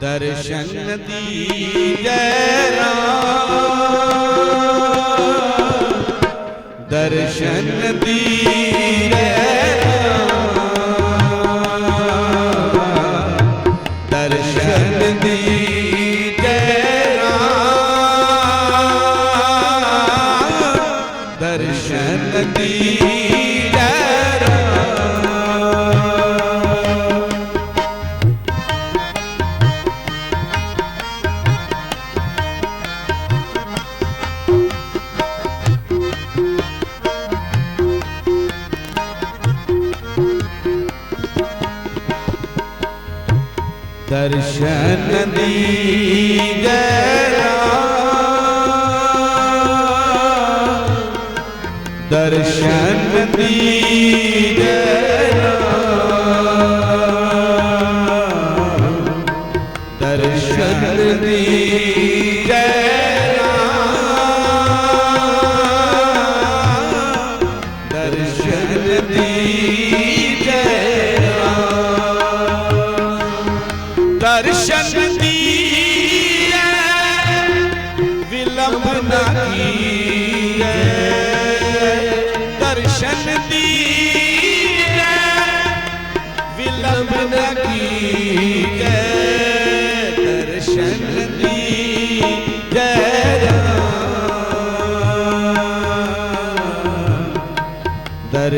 ਦਰਸ਼ਨ ਦੀ ਜੈ ਰਾਮ। ਦਰਸ਼ਨ ਦੀ ਦਰਸ਼ਨ ਦੀ ਜੈ ਦਰਸ਼ਨ ਦੀ ਜੈ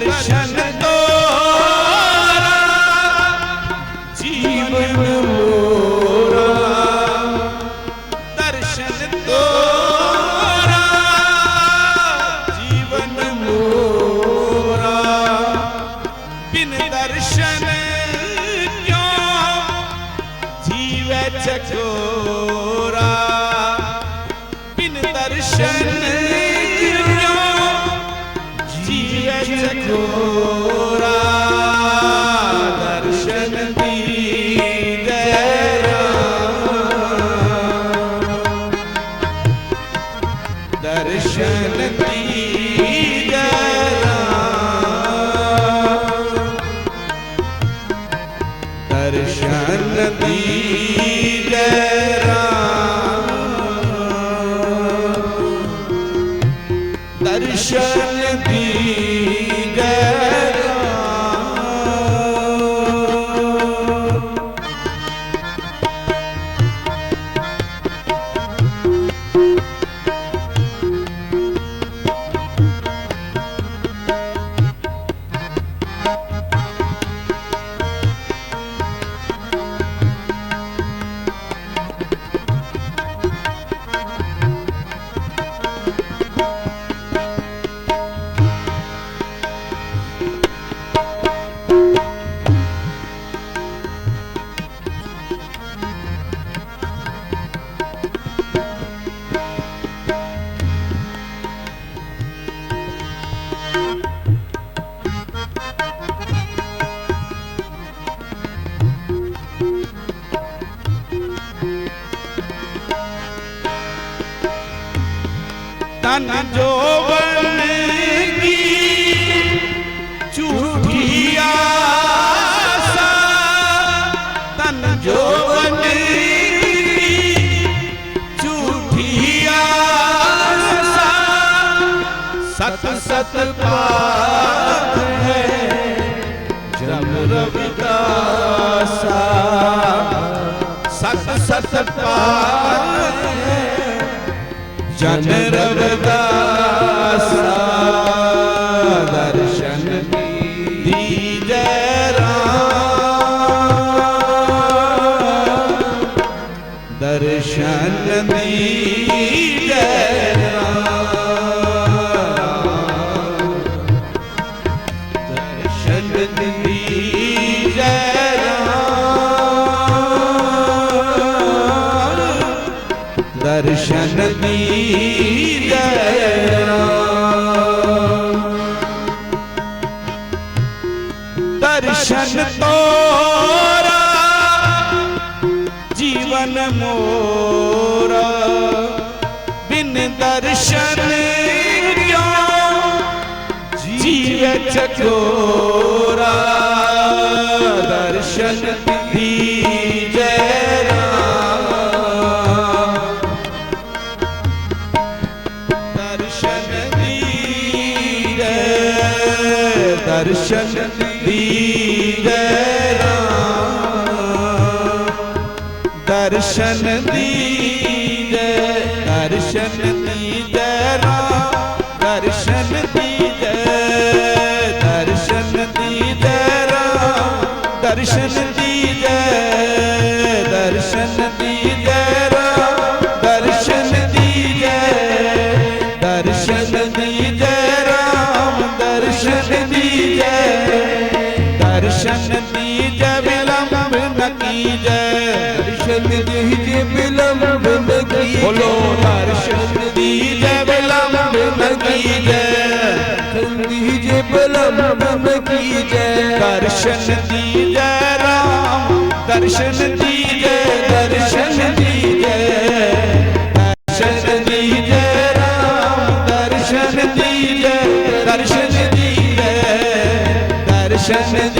ਦਰਸ਼ਨ ਤੋਰਾ ਜੀਵਨ ਮੋਰਾ। ਦਰਸ਼ਨ ਤੋਰਾ ਜੀਵਨ ਮੋਰਾ। ਬਿਨ ਦਰਸ਼ਨ ਕਿਉ ਜੀਵੈ ਚਕੋਰਾ ਦਰਸ਼ਨ ਦੀ ਤਨ ਜੋਬਨ ਕੀ ਝੂਠੀ ਆਸਾ ਤਨ ਜੋਬਨ ਕੀ ਝੂਠੀ ਆਸਾ ਸਤ ਸਤ ਪਾਪ ਹੈ ਜਮ ਰਵਿਦਾਸਾ। ਸਤ ਸਤ ਪਾਪ ਹੈ ਜਨ ਰਵਦਾਸਾ ਦਰਸ਼ਨ ਦੀਜੈ ਰਾਮ। ਦਰਸ਼ਨ ਦੀ ਦਰਸ਼ਨ ਤੋਰਾ, ਜੀਵਨ ਮੋਰਾ। ਬਿਨ ਦਰਸ਼ਨ ਕਿਉ ਜੀਵੇ ਚਕੋਰਾ। ਦਰਸ਼ਨ ਦੀ ਜੈ ਰਾਮ। ਦਰਸ਼ਨ ਦੀ ਜੈ ਦਰਸ਼ਨ ਦੀ ਦਰਸ਼ਨ ਦੀ ਦਰਸ਼ਨ ਦੀ ਜੈ ਰਾਮ ਦਰਸ਼ਨ ਦੀ ਜੈ ਦਰਸ਼ਨ ਦੀ ਜੈ ਰਾਮ ਦਰਸ਼ਨ ਦੀ ਜੈ ਦਰਸ਼ਨ ਦੀ ਜੈ ਰਾਮ ਦਰਸ਼ਨ ਦੀ ਜੈ ਦਰਸ਼ਨ ਦੀ ਜੈ ਰਾਮ, ਦਰਸ਼ਨ ਦੀ ਜੈ ਦਰਸ਼ਨ ਦੀ ਜੈ ਵਿਲੰਬ ਨ ਕੀਜੈ। ਦਰਸ਼ਨ ਦੀ ਜੇ ਬਿਲੰਬ ਨ ਕੀ ਬੋਲੋ ਦਰਸ਼ਨ ਦੀ ਜੈ ਵਿਲੰਬ ਨ ਕੀਜੈ ਦੀ ਜੇ ਬਿਲੰਬ ਨ ਕੀ ਜੈ ਦਰਸ਼ਨ ਦੀ ਜੈ ਰਾਮ ਦਰਸ਼ਨ ਦੀ ਜੈ ਦਰਸ਼ਨ ਦੀ ਜੈ ਦਰਸ਼ਨ ਦੀ ਜੈ ਰਾਮ ਦਰਸ਼ਨ ਦੀ ਜੈ ਦਰਸ਼ਨ ਦੀ ਜੈ ਦਰਸ਼ਨ